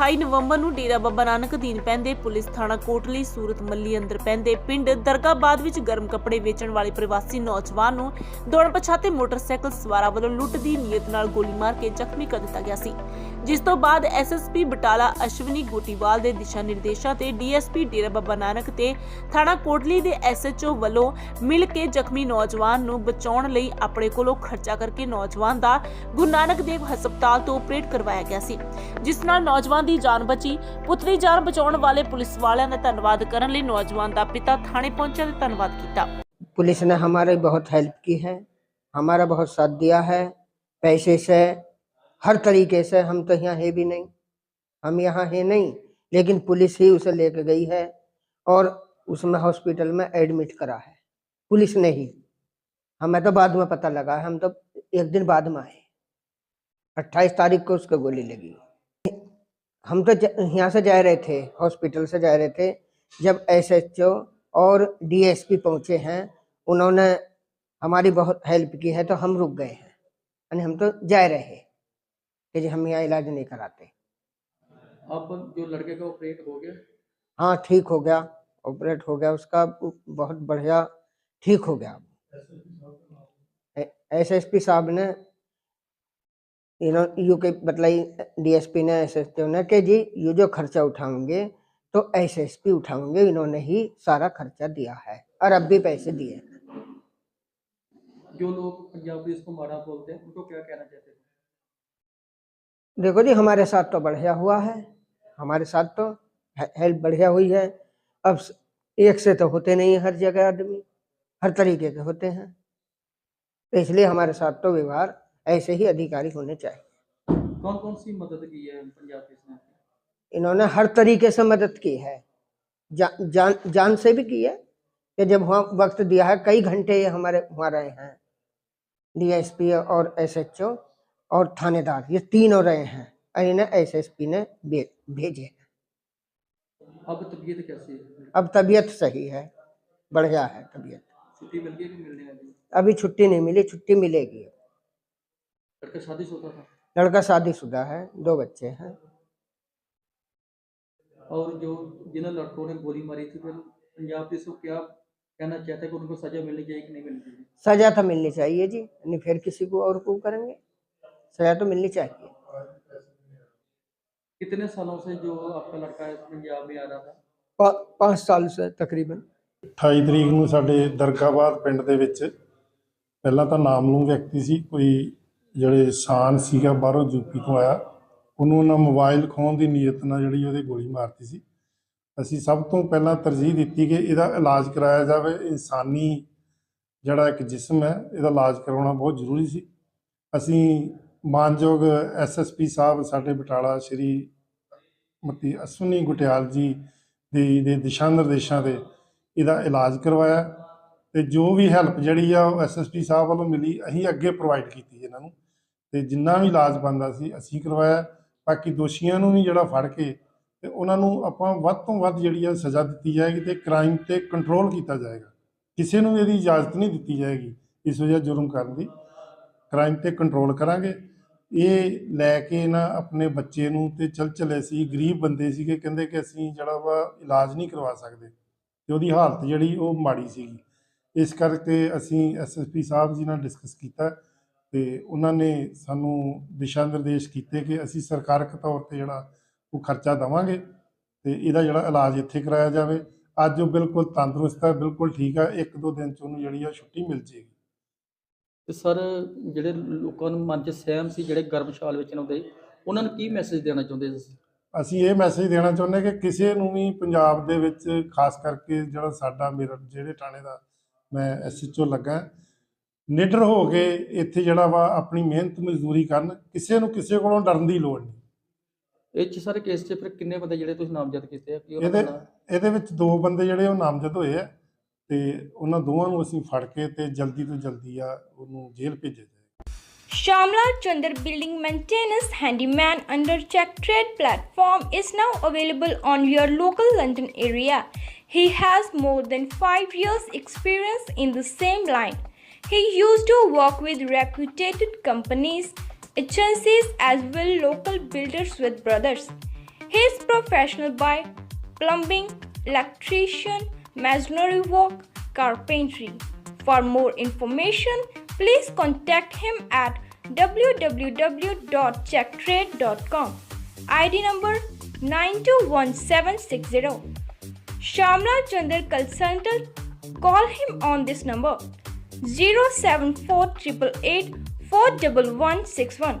ਬੀਤੀ 28 ਨਵੰਬਰ ਨੂੰ ਡੇਰਾ ਬਾਬਾ ਨਾਨਕ ਅਧੀਨ ਪੈਂਦੇ ਪੁਲਿਸ ਥਾਣਾ ਕੋਟਲੀ, ਸੂਰਤ ਮੱਲੀ ਅੰਦਰ ਪੈਂਦੇ ਪਿੰਡ ਦਰਗਾਬਾਦ ਵਿੱਚ ਗਰਮ ਕੱਪੜੇ ਵੇਚਣ ਵਾਲੇ ਪ੍ਰਵਾਸੀ ਨੌਜਵਾਨ ਨੂੰ ਦੌੜ ਪਛਾਤੇ ਮੋਟਰਸਾਈਕਲ ਸਵਾਰਾਂ ਵੱਲੋਂ ਲੁੱਟ ਦੀ ਨੀਅਤ ਨਾਲ ਗੋਲੀ ਮਾਰ ਕੇ ਜ਼ਖਮੀ ਕਰ ਦਿੱਤਾ ਗਿਆ ਸੀ। ਜਿਸ ਤੋਂ ਬਾਅਦ ਐਸਐਸਪੀ ਬਟਾਲਾ ਅਸ਼ਵਨੀ ਗੋਟੀਵਾਲ ਦੇ ਦਿਸ਼ਾ ਨਿਰਦੇਸ਼ਾਂ ਤੇ ਡੀਐਸਪੀ ਡੇਰਾ ਬਾਬਾ ਨਾਨਕ ਤੇ ਥਾਣਾ ਕੋਟਲੀ ਦੇ ਐਸਐਚਓ ਵੱਲੋਂ ਮਿਲ ਕੇ ਜ਼ਖਮੀ ਨੌਜਵਾਨ ਨੂੰ ਬਚਾਉਣ ਲਈ ਆਪਣੇ ਕੋਲੋਂ ਖਰਚਾ ਕਰਕੇ ਨੌਜਵਾਨ ਦਾ ਗੁਰੂ ਨਾਨਕ ਦੇਵ ਹਸਪਤਾਲ ਤੋਂ ਆਪਰੇਟ ਕਰਵਾਇਆ ਗਿਆ ਸੀ ਜਿਸ ਨਾਲ ਨੌਜਵਾਨ ਦੀ ਜਾਨ ਬਚੀ ਪੁੱਤਰੀ ਜਾਨ ਬਚਾਉਣ ਵਾਲੇ ਪੁਲਿਸ ਵਾਲਿਆਂ ਦਾ ਧੰਨਵਾਦ ਕਰਨ ਲਈ ਨੌਜਵਾਨ ਦਾ ਪਿਤਾ ਥਾਣੇ ਪਹੁੰਚਿਆ ਤੇ ਧੰਨਵਾਦ ਕੀਤਾ पुलिस ने हमारी बहुत हेल्प की है हमारा बहुत साथ दिया है पैसे से हर तरीके से हम तो यहाँ है भी नहीं, हम यहाँ है नहीं, लेकिन पुलिस ही उसे लेके गई है और उसमें हॉस्पिटल में एडमिट करा है। पुलिस ने ही। हमें तो बाद में पता लगा, हम तो एक दिन बाद में आए। अट्ठाईस तारीख को उसको गोली लगी। हम तो यहाँ से जा रहे थे, हॉस्पिटल से जा रहे थे, जब एसएचओ और डीएसपी पहुँचे हैं, उन्होंने हमारी बहुत हेल्प की है तो हम रुक गए हैं, यानी हम तो जा रहे कि जी हम यहाँ इलाज नहीं कराते। अब जो लड़के का ऑपरेट हो गया? हाँ ठीक हो गया। ऑपरेट हो गया उसका बहुत बढ़िया ठीक हो गया। एस एस पी साहब ने यू के बतलाई डीएसपी ने एस एस पी ने कि जी ये जो खर्चा उठाएँगे तो एस एस पी उठाएँगे इन्होंने ही सारा खर्चा दिया है और अब भी पैसे दिए जो लोग पंजाब पुलिस को मारा बोलते हैं उनको क्या कहना चाहते हैं? देखो जी हमारे साथ तो बढ़िया हुआ है। हमारे साथ तो हेल्प बढ़िया हुई है। अब एक से तो होते नहीं है हर जगह आदमी हर तरीके के होते हैं। तो इसलिए हमारे साथ तो व्यवहार ऐसे ही अधिकारी होने चाहिए। कौन कौन सी मदद की है पंजाब इन्होंने हर तरीके से मदद की है। जा, जान जान से भी की है कि जब वहाँ वक्त दिया है कई घंटे ये हमारे वहाँ रहे हैं। डीएसपी और एसएचओ। और थानेदार ये तीनों रहे हैं इन्हें एस एस पी ने भेजे अब तबीयत कैसी है? अब तबीयत सही है बढ़िया है तबीयत। छुट्टी मिल गई कि मिलने वाली? अभी छुट्टी नहीं मिली छुट्टी मिलेगी। लड़का शादीशुदा था? लड़का शादीशुदा है दो बच्चे हैं। और जो जिन लड़कों ने गोली मारी थी फिर पंजाब पुलिस को क्या कहना चाहते हैं कि उनको सजा मिलनी चाहिए कि नहीं मिलनी चाहिए? सजा तो मिलनी चाहिए जी नहीं फिर किसी को और को करेंगे। सजा तो मिलनी चाहिए कितने सालों से जो आपका लड़का है पंजाब में आ रहा था पा, पाँच साल से तकरीबन 28 ਤਰੀਕ ਨੂੰ ਸਾਡੇ ਦਰਗਾਬਾਦ ਪਿੰਡ ਦੇ ਵਿੱਚ ਪਹਿਲਾਂ ਤਾਂ ਨਾਮਲੂਮ ਵਿਅਕਤੀ ਸੀ ਕੋਈ ਜਿਹੜੇ ਸ਼ਾਨ ਸੀਗਾ ਬਾਹਰੋਂ ਯੂਪੀ ਤੋਂ ਆਇਆ ਉਹਨੂੰ ਉਹਨਾਂ ਮੋਬਾਈਲ ਖੋਹਣ ਦੀ ਨੀਅਤ ਨਾਲ ਜਿਹੜੀ ਉਹਦੇ ਗੋਲੀ ਮਾਰਤੀ ਸੀ ਅਸੀਂ ਸਭ ਤੋਂ ਪਹਿਲਾਂ ਤਰਜੀਹ ਦਿੱਤੀ ਕਿ ਇਹਦਾ ਇਲਾਜ ਕਰਾਇਆ ਜਾਵੇ ਇਨਸਾਨੀ ਜਿਹੜਾ ਇੱਕ ਜਿਸਮ ਹੈ ਇਹਦਾ ਇਲਾਜ ਕਰਵਾਉਣਾ ਬਹੁਤ ਜ਼ਰੂਰੀ ਸੀ ਅਸੀਂ ਮਾਨਯੋਗ ਐਸਐਸਪੀ ਸਾਹਿਬ, ਸਾਡੇ ਬਟਾਲਾ ਸ਼੍ਰੀ ਮਤੀ ਅਸਵਨੀ ਗੁਟਿਆਲ ਜੀ ਦੀ, ਦੇ ਦਿਸ਼ਾ ਨਿਰਦੇਸ਼ਾਂ ਦੇ ਇਹਦਾ ਇਲਾਜ ਕਰਵਾਇਆ ਤੇ ਜੋ ਵੀ ਹੈਲਪ ਜਿਹੜੀ ਆ ਉਹ ਐਸਐਸਪੀ ਸਾਹਿਬ ਵੱਲੋਂ ਮਿਲੀ, ਅਸੀਂ ਅੱਗੇ ਪ੍ਰੋਵਾਈਡ ਕੀਤੀ ਇਹਨਾਂ ਨੂੰ। ਤੇ ਜਿੰਨਾ ਵੀ ਇਲਾਜ ਬੰਦਾ ਸੀ, ਅਸੀਂ ਕਰਵਾਇਆ ਬਾਕੀ ਦੋਸ਼ੀਆਂ ਨੂੰ ਵੀ ਜਿਹੜਾ ਫੜ ਕੇ ਤੇ ਉਹਨਾਂ ਨੂੰ ਆਪਾਂ ਵੱਧ ਤੋਂ ਵੱਧ ਜਿਹੜੀ ਆ ਸਜ਼ਾ ਦਿੱਤੀ ਜਾਏਗੀ ਤੇ ਕ੍ਰਾਈਮ ਤੇ ਕੰਟਰੋਲ ਕੀਤਾ ਜਾਏਗਾ। ਕਿਸੇ ਨੂੰ ਇਹਦੀ ਇਜਾਜ਼ਤ ਨਹੀਂ ਦਿੱਤੀ ਜਾਏਗੀ, ਇਸ ਵਜ੍ਹਾ ਜੁਰਮ ਕਰਨ ਦੀ। ਕ੍ਰਾਈਮ ਤੇ ਕੰਟਰੋਲ ਕਰਾਂਗੇ। ਇਹ ਲੈ ਕੇ ਨਾ ਆਪਣੇ ਬੱਚੇ ਨੂੰ ਤੇ ਚਲ ਚਲੇ ਸੀ, ਗਰੀਬ ਬੰਦੇ ਸੀਗੇ, ਕਹਿੰਦੇ ਕਿ ਅਸੀਂ ਜਿਹੜਾ ਵਾ ਇਲਾਜ ਨਹੀਂ ਕਰਵਾ ਸਕਦੇ ਤੇ ਉਹਦੀ ਹਾਲਤ ਜਿਹੜੀ ਉਹ ਮਾੜੀ ਸੀਗੀ। ਇਸ ਕਰਕੇ ਅਸੀਂ ਐਸਐਸਪੀ ਸਾਹਿਬ ਜੀ ਨਾਲ ਡਿਸਕਸ ਕੀਤਾ ਤੇ ਉਹਨਾਂ ਨੇ ਸਾਨੂੰ ਦਿਸ਼ਾ ਨਿਰਦੇਸ਼ ਕੀਤੇ ਕਿ ਅਸੀਂ ਸਰਕਾਰਕ ਤੌਰ ਤੇ ਜਿਹੜਾ ਉਹ ਖਰਚਾ ਦੇਵਾਂਗੇ ਤੇ ਇਹਦਾ ਜਿਹੜਾ ਇਲਾਜ ਇੱਥੇ ਕਰਾਇਆ ਜਾਵੇ। ਅੱਜ ਉਹ ਬਿਲਕੁਲ ਤੰਦਰੁਸਤ ਹੈ, ਬਿਲਕੁਲ ਠੀਕ ਹੈ, ਇੱਕ ਦੋ ਦਿਨ ਚ ਉਹਨੂੰ ਜਿਹੜੀ ਆ ਛੁੱਟੀ ਮਿਲ ਜੇਗੀ। ਤੇ ਸਰ ਜਿਹੜੇ ਲੋਕਾਂ ਨੂੰ ਮਨ 'ਚ ਸਹਿਮ ਸੀ ਜਿਹੜੇ ਗਰਮਸ਼ਾਲ ਵਿੱਚ ਆਉਂਦੇ ਉਹਨਾਂ ਨੂੰ ਕੀ ਮੈਸੇਜ ਦੇਣਾ ਚਾਹੁੰਦੇ ਤੁਸੀਂ? ਅਸੀਂ ਇਹ ਮੈਸੇਜ ਦੇਣਾ ਚਾਹੁੰਦੇ ਕਿ ਕਿਸੇ ਨੂੰ ਵੀ ਪੰਜਾਬ ਦੇ ਵਿੱਚ ਖਾਸ ਕਰਕੇ ਜਿਹੜਾ ਸਾਡਾ ਮੇਰਾ ਜਿਹੜੇ ਥਾਣੇ ਦਾ ਮੈਂ ਐਸਐਚਓ ਲੱਗਾ ਨਿਡਰ ਹੋ ਕੇ ਇੱਥੇ ਜਿਹੜਾ ਵਾ ਆਪਣੀ ਮਿਹਨਤ ਮਜ਼ਦੂਰੀ ਕਰਨ ਕਿਸੇ ਨੂੰ ਕਿਸੇ ਕੋਲੋਂ ਡਰਨ ਦੀ ਲੋੜ ਨਹੀਂ। ਇਹ 'ਚ ਸਰ ਕੇਸ 'ਚ ਫਿਰ ਕਿੰਨੇ ਬੰਦੇ ਜਿਹੜੇ ਤੁਸੀਂ ਨਾਮਜ਼ਦ ਕੀਤੇ ਆ? ਕੀ ਉਹਨਾਂ ਇਹਦੇ? ਇਹਦੇ ਵਿੱਚ ਦੋ ਬੰਦੇ ਜਿਹੜੇ ਉਹ ਨਾਮਜ਼ਦ ਹੋਏ ਆ। ਤੇ ਉਹਨਾਂ ਦੋਵਾਂ ਨੂੰ ਅਸੀਂ ਫੜ ਕੇ ਤੇ ਜਲਦੀ ਤੋਂ ਜਲਦੀ ਆ ਉਹਨੂੰ ਜੇਲ੍ਹ ਭੇਜਿਆ ਜਾਏ Shamla Chandar Building Maintenance Handyman under Check Trade platform is now available on your local London area. He has more than 5 years experience in the same line. He used to work with reputed companies, agencies as well local builders with brothers. He is professional by plumbing, electrician, masonry work, carpentry. For more information, please contact him at www.checktrade.com. ID number 921760. Shamla Chandar Consultant. Call him on this number 07488 41161.